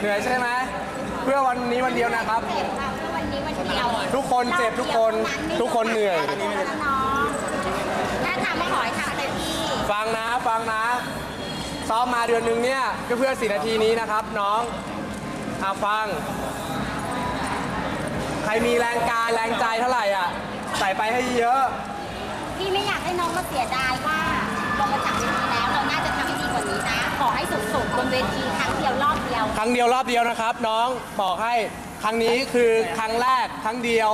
เหนื่อยใช่ไหมเพื่อวันนี้วันเดียวนะครับ เจ็บค่ะวันนี้วันเดียวทุกคนเจ็บทุกคนทุกคนเหนื่อย น้องถ้าทำมาขอให้ทำเต็มที่ฟังนะฟังนะซ้อมมาเดือนหนึ่งเนี่ยก็เพื่อสี่นาทีนี้นะครับน้องอาฟัง ใครมีแรงกายแรงใจเท่าไหร่อะใส่ไปให้เยอะ พี่ไม่อยากให้น้องมาเสียดายว่าลงมาจากเวทีแล้วเราน่าจะทำให้ดีกว่านี้นะ ขอให้สุดๆบนเวทีครั้งเดียวรอบเดี ยวครั้งเดียวรอบเดียวนะครับ น้องบอกให้ครั้งนี้คือครั้งแรกครั้งเดียว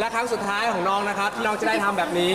และครั้งสุดท้ายของน้องนะครับ ที่น้องจะได้ทำแบบนี้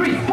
three,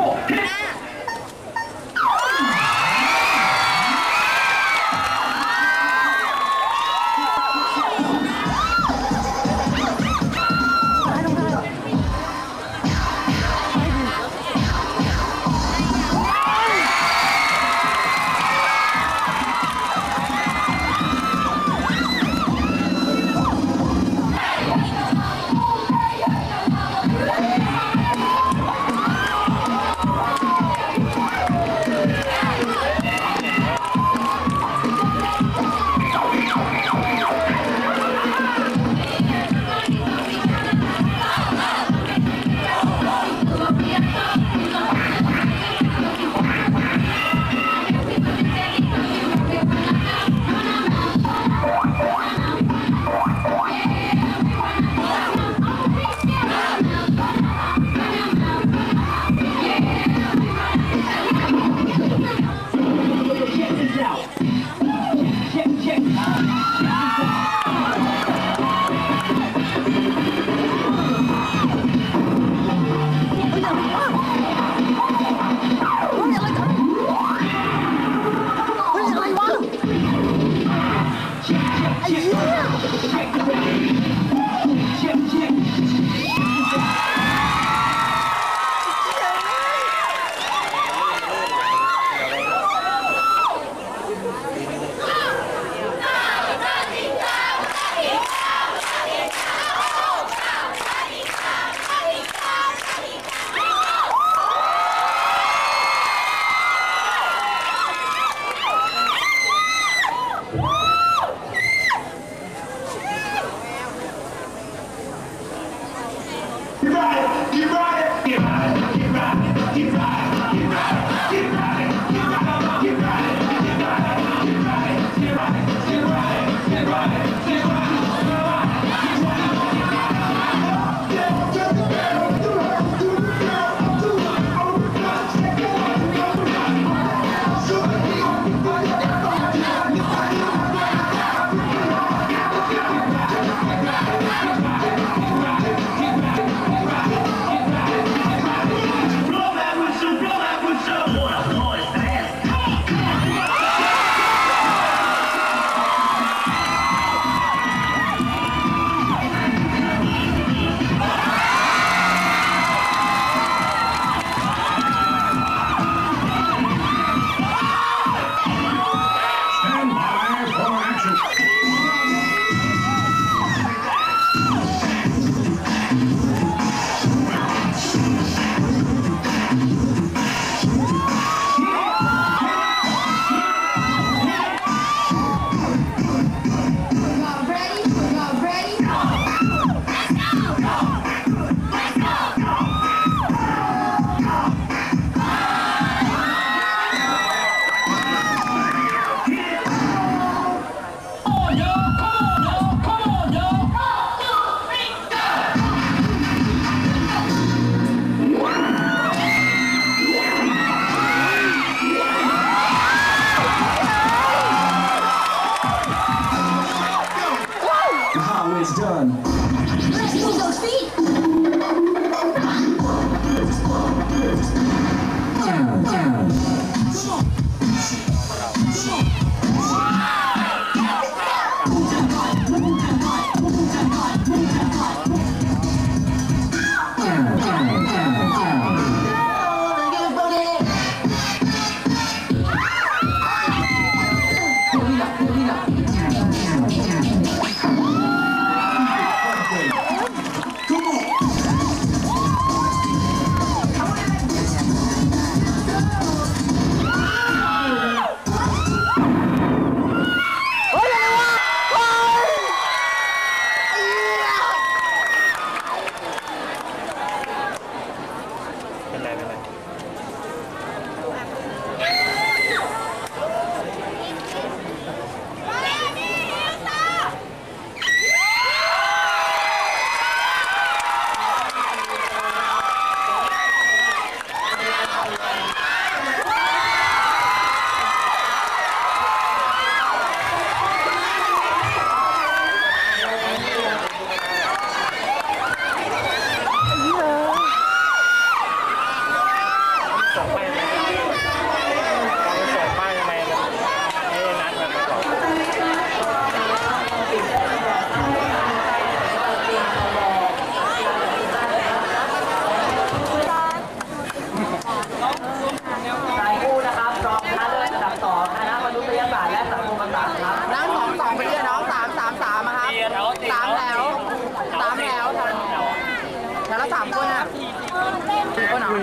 ค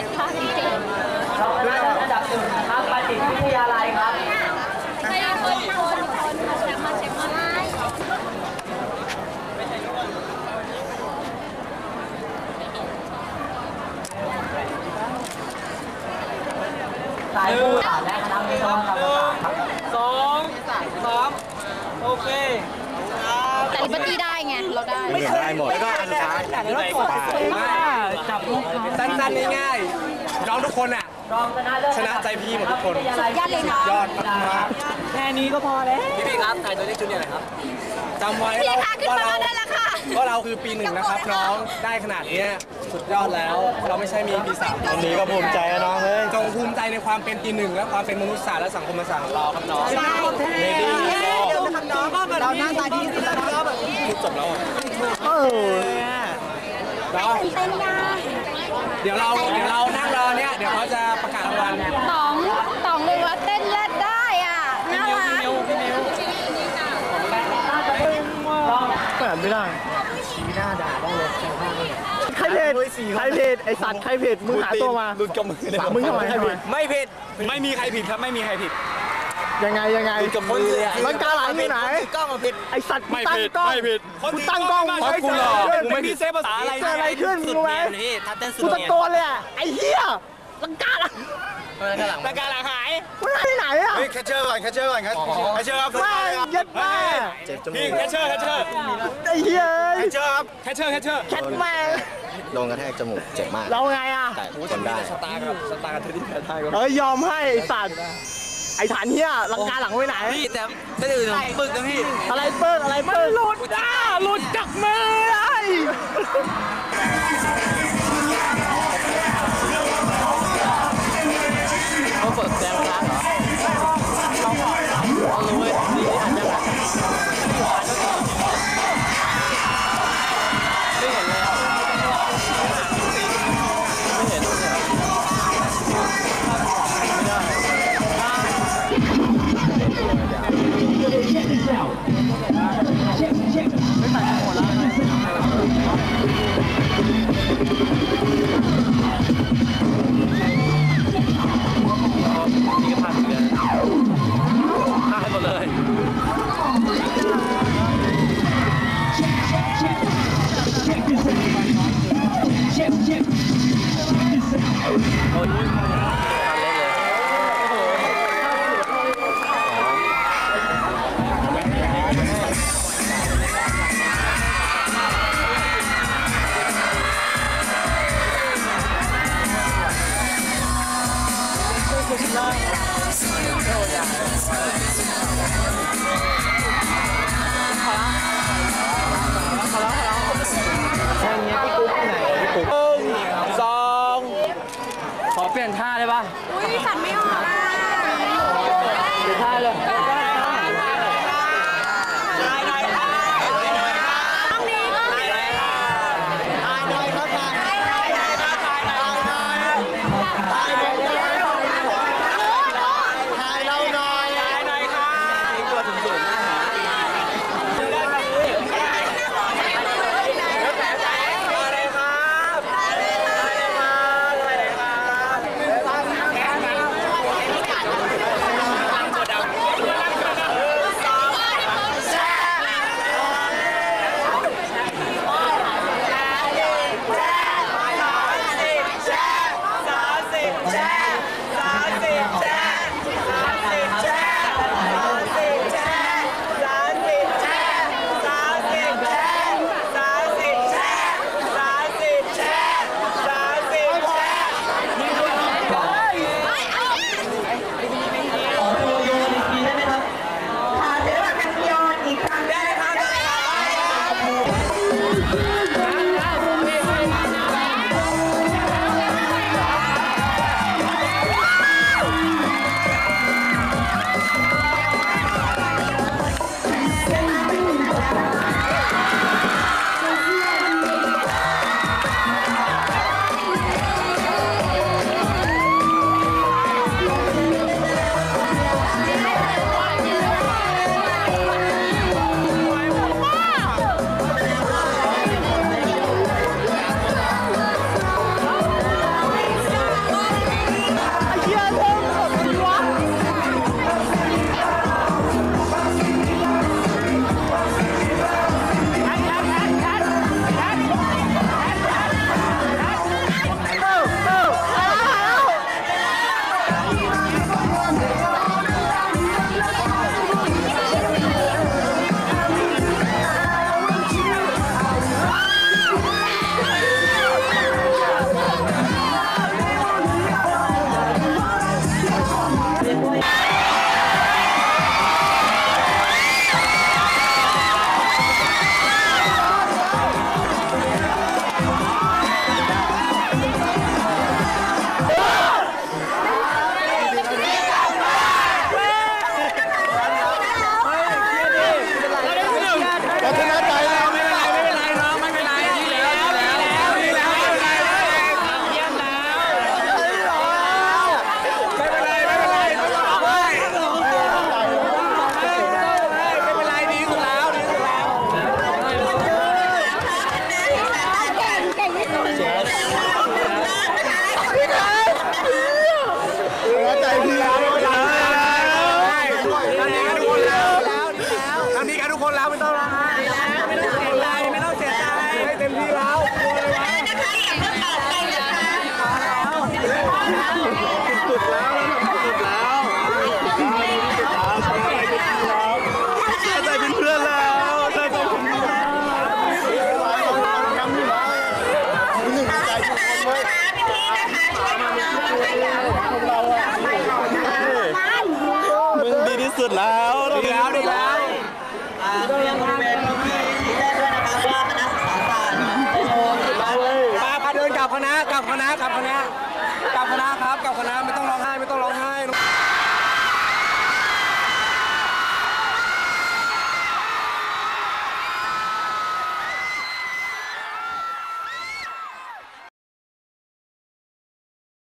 นาที่จับหนึ่งครับปฏิวิทยาลัยครับไนคนคสอ่สตร์สองโอเคแต่ลิบตี้ได้ไง เราได้ ไม่ได้หมดแล้วก็อันสุดท้ายแต่เราขม่ จับลูกสั้นๆง่ายๆน้องทุกคนอะชนะใจพี่หมดทุกคนยอดเลยเนาะยอดมากแค่นี้ก็พอแล้วๆพี่พี่ครับถ่ายตัวเลขชุดนี้หน่อยครับจำไว้พี่คะขึ้นมาเราได้แล้วค่ะว่าเราคือปีหนึ่งนะครับ น้องได้ขนาดเนี้ยสุดยอดแล้ว เราไม่ใช่มีปีสามวันนี้ก็ภูมิใจนะน้องเฮ้ยจงภูมิใจในความเป็นปีหนึ่งและความเป็นมนุษยศาสตร์และสังคมศาสตร์ของเราครับน้องเรดี้เราหน้าตาดีสิเราแบบพูดจบแล้วอะเออ เนาะเต้นยากเดี๋ยวเราเดี๋ยวเรานั่งรอเนี่ยเดี๋ยวเขาจะประกาศรางวัลต๋องต๋องเลยว่าเต้นแรดได้อะน่ารักใครเพจใครเพจไอสัตว์ใครเพจมึงหาตัวมาลุดกับมือมึงทำไมทำไมไม่ผิดไม่มีใครผิดครับไม่มีใครผิด ยังไงยังไงลังกาหลังอยู่ไหนกล้องมาผิดไอสัตว์ไม่ตั้งผิดกล้องไม่ผิดกูตั้งกล้องเพราะกูหล่อกูไม่ผิดเซฟภาษาอะไรเกิดอะไรขึ้นมึงรู้ไหมกูตะโกนเลยอะไอเหี้ยลังกาหลังประกาศหลังหายมึงหายที่ไหนอะแคชเชอร์ก่อนแคชเชอร์ก่อนครับแคชเชอร์ครับแม่งเย็ดแม่พี่แคชเชอร์แคชเชอร์ไอเหี้ยแคชเชอร์ครับแคชเชอร์แคชเชอร์แคทแม่งโดนกระแทกจมูกเจ็บมากเราไงอะแต่ทนได้สตาร์กับสตาร์กับเทดดี้แพทไทยก็เอ้ยยอมให้ไอสัตว์ ไอฐานเหี้ยลังกาหลังไปไหน พี่แต่ถ้าอื่นปึกนะพี่ อะไรเปิ้งอะไรเปิ้งหลุดจ้าหลุดจากมือเล